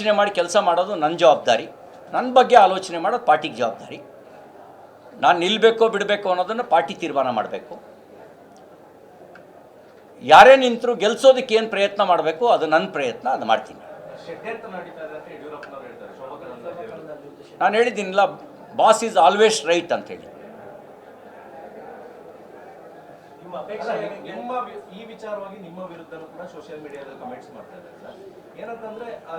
ಆಲೋಚನೆ ಮಾಡಿ ಕೆಲಸ ಮಾಡೋದು ನನ್ನ ಜವಾಬ್ದಾರಿ. ನನ್ನ ಬಗ್ಗೆ ಆಲೋಚನೆ ಮಾಡೋದು ಪಾರ್ಟಿಗೆ ಜವಾಬ್ದಾರಿ. ನಾನು ನಿಲ್ಲಬೇಕೋ ಬಿಡಬೇಕು ಅನ್ನೋದನ್ನು ಪಾರ್ಟಿ ತೀರ್ಮಾನ ಮಾಡಬೇಕು. ಯಾರೇ ನಿಂತರು ಗೆಲ್ಸೋದಕ್ಕೆ ಏನು ಪ್ರಯತ್ನ ಮಾಡಬೇಕು ಅದು ನನ್ನ ಪ್ರಯತ್ನ, ಅದು ಮಾಡ್ತೀನಿ. ನಾನು ಹೇಳಿದ್ದೀನಿಲ್ಲ ಬಾಸ್ ಈಸ್ ಆಲ್ವೇಸ್ ರೈಟ್ ಅಂತ ಹೇಳಿ. ನಿಮ್ಮ ಅಪೇಕ್ಷೆ ನಿಮ್ಮ ಈ ವಿಚಾರವಾಗಿ ನಿಮ್ಮ ವಿರುದ್ಧನೂ ಕೂಡ ಸೋಷಿಯಲ್ ಮೀಡಿಯಾದಲ್ಲಿ ಕಮೆಂಟ್ಸ್ ಮಾಡ್ತಾ ಇದ್ದಾರೆ ಸರ್ ಏನಂತಂದ್ರೆ ಆ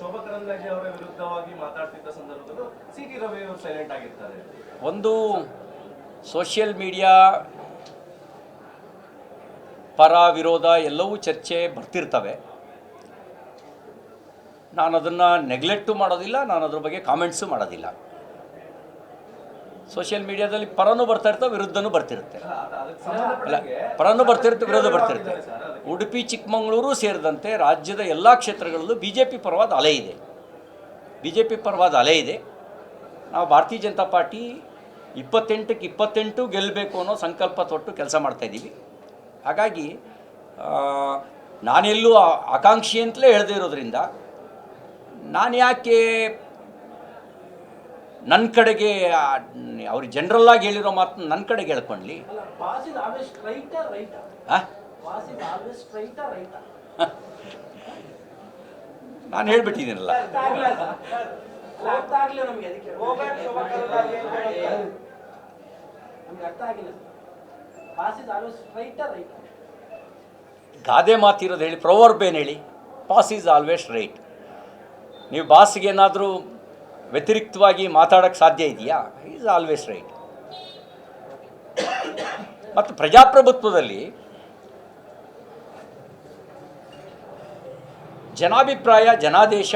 ಶೋಭಾ ಕರಂದ್ಲಾಜೆ ಅವರ ವಿರುದ್ಧವಾಗಿ ಮಾತಾಡ್ತಿದ್ದ ಸಂದರ್ಭದಲ್ಲೂ ಸಿ ಟಿ ರವಿ ಅವರು ಸೈಲೆಂಟ್ ಆಗಿರ್ತಾರೆ. ಒಂದು ಸೋಷಿಯಲ್ ಮೀಡಿಯಾ ಪರ ವಿರೋಧ ಎಲ್ಲವೂ ಚರ್ಚೆ ಬರ್ತಿರ್ತವೆ. ನಾನು ಅದನ್ನು ನೆಗ್ಲೆಕ್ಟು ಮಾಡೋದಿಲ್ಲ ನಾನು ಅದ್ರ ಬಗ್ಗೆ ಕಾಮೆಂಟ್ಸು ಮಾಡೋದಿಲ್ಲ. ಸೋಷಿಯಲ್ ಮೀಡಿಯಾದಲ್ಲಿ ಪರನೂ ಬರ್ತಾ ಇರ್ತಾ ವಿರುದ್ಧನೂ ಬರ್ತಿರುತ್ತೆ. ಅಲ್ಲ, ಪರನು ಬರ್ತಿರುತ್ತೆ ವಿರೋಧ ಬರ್ತಿರುತ್ತೆ. ಉಡುಪಿ ಚಿಕ್ಕಮಗಳೂರು ಸೇರಿದಂತೆ ರಾಜ್ಯದ ಎಲ್ಲ ಕ್ಷೇತ್ರಗಳಲ್ಲೂ ಬಿ ಜೆ ಪಿ ಪರವಾದ ಅಲೆ ಇದೆ. ಬಿ ಜೆ ಪಿ ಪರವಾದ ಅಲೆ ಇದೆ. ನಾವು ಭಾರತೀಯ ಜನತಾ ಪಾರ್ಟಿ ಇಪ್ಪತ್ತೆಂಟಕ್ಕೆ ಇಪ್ಪತ್ತೆಂಟು ಗೆಲ್ಲಬೇಕು ಅನ್ನೋ ಸಂಕಲ್ಪ ತೊಟ್ಟು ಕೆಲಸ ಮಾಡ್ತಾಯಿದ್ದೀವಿ ಹಾಗಾಗಿ ನಾನೆಲ್ಲೂ ಆಕಾಂಕ್ಷಿ ಅಂತಲೇ ಹೇಳದೇ ಇರೋದ್ರಿಂದ ನಾನು ಯಾಕೆ ನನ್ನ ಕಡೆಗೆ ಅವ್ರು ಆಗಿ ಹೇಳಿರೋ ಮಾತು ನನ್ನ ಕಡೆಗೆ ಹೇಳ್ಕೊಳ್ಳಿ ಅಲ್ಲ ಬಾಸ್ ಆಲ್ವೇಸ್ ಸ್ಟ್ರೈಟಾ ರೈಟಾ. ಹಾಂ ಬಾಸ್ ಇಸ್ ಆಲ್ವೇಸ್ ಸ್ಟ್ರೈಟಾ ರೈಟಾ. ನಾನು ಹೇಳ್ಬಿಟ್ಟಿದ್ದೀನಲ್ಲ. ಗಾದೆ ಮಾತಿರೋದು ಹೇಳಿ ಪ್ರವರ್ಬ್ ಏನು ಹೇಳಿ ಪಾಸ್ ಈಸ್ ಆಲ್ವೇಸ್ ರೈಟ್. ನೀವು ಬಾಸ್ಗೆ ಏನಾದರೂ ವ್ಯತಿರಿಕ್ತವಾಗಿ ಮಾತಾಡೋಕ್ಕೆ ಸಾಧ್ಯ ಇದೆಯಾ? ಈಸ್ ಆಲ್ವೇಸ್ ರೈಟ್ ಮತ್ತು ಪ್ರಜಾಪ್ರಭುತ್ವದಲ್ಲಿ ಜನಾಭಿಪ್ರಾಯ ಜನಾದೇಶ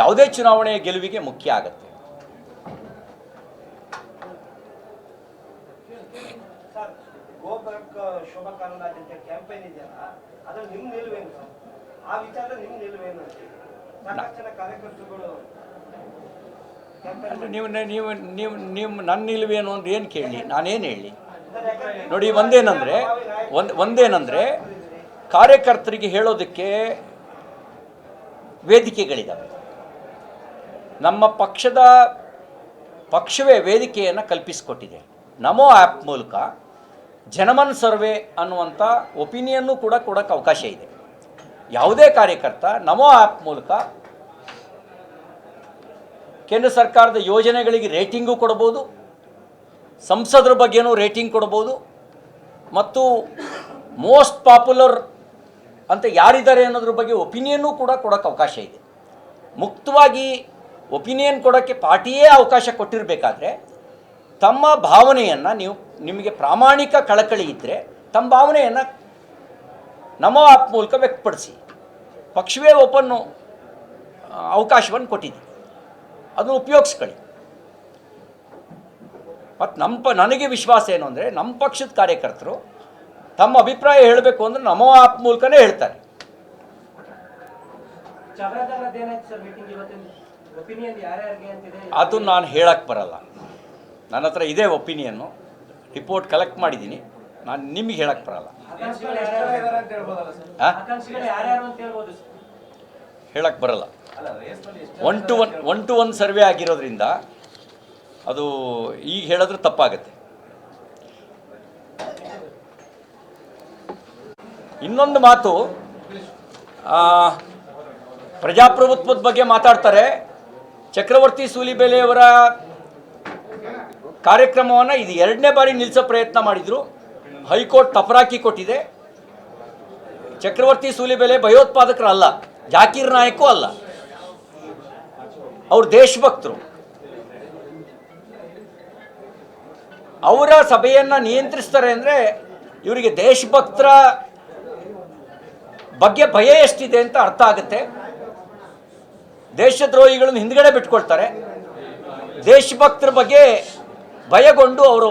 ಯಾವುದೇ ಚುನಾವಣೆಯ ಗೆಲುವಿಗೆ ಮುಖ್ಯ ಆಗುತ್ತೆ. ನೀವು ನೀವು ನೀವು ನಿಮ್ಮ ನನ್ನ ನಿಲುವೇನು ಅಂತ ಏನು ಕೇಳಿ? ನಾನೇನು ಹೇಳಿ? ನೋಡಿ, ಒಂದೇನಂದರೆ, ಒಂದು ಒಂದೇನಂದರೆ, ಕಾರ್ಯಕರ್ತರಿಗೆ ಹೇಳೋದಕ್ಕೆ ವೇದಿಕೆಗಳಿದ್ದಾವೆ ನಮ್ಮ ಪಕ್ಷದ ಪಕ್ಷವೇ ವೇದಿಕೆಯನ್ನು ಕಲ್ಪಿಸಿಕೊಟ್ಟಿದೆ. ನಮೋ ಆ್ಯಪ್ ಮೂಲಕ ಜನಮನ್ ಸರ್ವೆ ಅನ್ನುವಂಥ ಒಪಿನಿಯನ್ನು ಕೂಡ ಕೊಡೋಕ್ಕೆ ಅವಕಾಶ ಇದೆ. ಯಾವುದೇ ಕಾರ್ಯಕರ್ತ ನಮೋ ಆ್ಯಪ್ ಮೂಲಕ ಕೇಂದ್ರ ಸರ್ಕಾರದ ಯೋಜನೆಗಳಿಗೆ ರೇಟಿಂಗು ಕೊಡ್ಬೋದು, ಸಂಸದರ ಬಗ್ಗೆನೂ ರೇಟಿಂಗ್ ಕೊಡ್ಬೋದು, ಮತ್ತು ಮೋಸ್ಟ್ ಪಾಪ್ಯುಲರ್ ಅಂತ ಯಾರಿದ್ದಾರೆ ಅನ್ನೋದ್ರ ಬಗ್ಗೆ ಒಪಿನಿಯನ್ನು ಕೂಡ ಕೊಡೋಕ್ಕೆ ಅವಕಾಶ ಇದೆ. ಮುಕ್ತವಾಗಿ ಒಪಿನಿಯನ್ ಕೊಡೋಕ್ಕೆ ಪಾರ್ಟಿಯೇ ಅವಕಾಶ ಕೊಟ್ಟಿರಬೇಕಾದ್ರೆ, ತಮ್ಮ ಭಾವನೆಯನ್ನು ನೀವು, ನಿಮಗೆ ಪ್ರಾಮಾಣಿಕ ಕಳಕಳಿ ಇದ್ದರೆ ತಮ್ಮ ಭಾವನೆಯನ್ನು ನಮ್ಮ ಆಪ್ ಮೂಲಕ ವ್ಯಕ್ತಪಡಿಸಿ. ಪಕ್ಷವೇ ಓಪನ್ನು ಅವಕಾಶವನ್ನು ಕೊಟ್ಟಿದೆ ಅದನ್ನು ಉಪಯೋಗಿಸ್ಕೊಳ್ಳಿ. ಮತ್ತು ನಮ್ಮ ಪ ನನಗೆ ವಿಶ್ವಾಸ ಏನು ಅಂದರೆ ನಮ್ಮ ಪಕ್ಷದ ಕಾರ್ಯಕರ್ತರು ತಮ್ಮ ಅಭಿಪ್ರಾಯ ಹೇಳಬೇಕು ಅಂದರೆ ನಮೋ ಆಪ್ ಮೂಲಕನೇ ಹೇಳ್ತಾರೆ. ಅದು ನಾನು ಹೇಳಕ್ಕೆ ಬರಲ್ಲ. ನನ್ನ ಹತ್ರ ಇದೇ ಒಪಿನಿಯನ್ನು ರಿಪೋರ್ಟ್ ಕಲೆಕ್ಟ್ ಮಾಡಿದ್ದೀನಿ. ನಾನು ನಿಮಗೆ ಹೇಳಕ್ಕೆ ಬರಲ್ಲ. ಹೇಳಕ್ಕೆ ಬರಲ್ಲ. One two one one two one survey ಆಗಿರೋದ್ರಿಂದ ಅದು ಈಗ ಹೇಳಿದ್ರೆ ತಪ್ಪಾಗುತ್ತೆ. ಇನ್ನೊಂದು ಮಾತು ಪ್ರಜಾಪ್ರಭುತ್ವದ ಬಗ್ಗೆ ಮಾತಾಡ್ತಾರೆ. ಚಕ್ರವರ್ತಿ ಸೂಲಿಬೆಲೆಯವರ ಕಾರ್ಯಕ್ರಮವನ್ನು ಇದು ಎರಡನೇ ಬಾರಿ ನಿಲ್ಲಿಸೋ ಪ್ರಯತ್ನ ಮಾಡಿದರು. ಹೈಕೋರ್ಟ್ ತಪರಾಕಿ ಕೊಟ್ಟಿದೆ. ಚಕ್ರವರ್ತಿ ಸೂಲಿಬೆಲೆ ಭಯೋತ್ಪಾದಕರಲ್ಲ, ಜಾಕೀರ್ ನಾಯಕೂ ಅಲ್ಲ. ಅವ್ರು ದೇಶಭಕ್ತರು. ಅವರ ಸಭೆಯನ್ನು ನಿಯಂತ್ರಿಸ್ತಾರೆ ಅಂದರೆ ಇವರಿಗೆ ದೇಶಭಕ್ತರ ಬಗ್ಗೆ ಭಯ ಎಷ್ಟಿದೆ ಅಂತ ಅರ್ಥ ಆಗುತ್ತೆ. ದೇಶದ್ರೋಹಿಗಳನ್ನು ಹಿಂದ್ಗಡೆ ಬಿಟ್ಕೊಳ್ತಾರೆ. ದೇಶಭಕ್ತರ ಬಗ್ಗೆ ಭಯಗೊಂಡು ಅವರು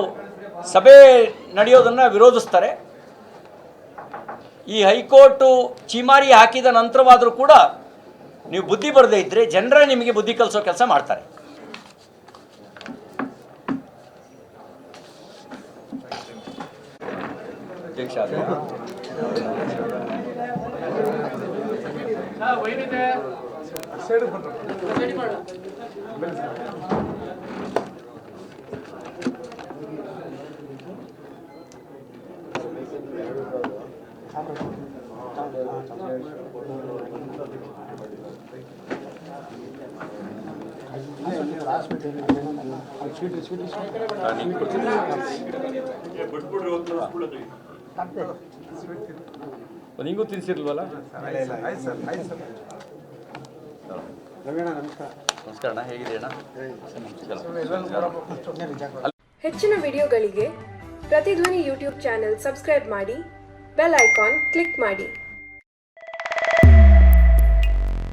ಸಭೆ ನಡೆಯೋದನ್ನು ವಿರೋಧಿಸ್ತಾರೆ. ಈ ಹೈಕೋರ್ಟು ಚೀಮಾರಿ ಹಾಕಿದ ನಂತರವಾದರೂ ಕೂಡ ನೀವು ಬುದ್ಧಿ ಬರದೇ ಇದ್ದರೆ ಜನರೇ ನಿಮಗೆ ಬುದ್ಧಿ ಕಲಿಸೋ ಕೆಲಸ ಮಾಡ್ತಾರೆ. ನಿಂಗೂ ತಿನ್ಸಿರ್ಲ್ವಲ್ಲ? ನಮಸ್ಕಾರ ಅಣ್ಣ ಹೇಗಿದೆ ಅಣ್ಣ? ಹೆಚ್ಚಿನ ವಿಡಿಯೋಗಳಿಗೆ ಪ್ರತಿಧ್ವನಿ ಯೂಟ್ಯೂಬ್ ಚಾನೆಲ್ ಸಬ್ಸ್ಕ್ರೈಬ್ ಮಾಡಿ ಬೆಲ್ ಐಕಾನ್ ಕ್ಲಿಕ್ ಮಾಡಿ.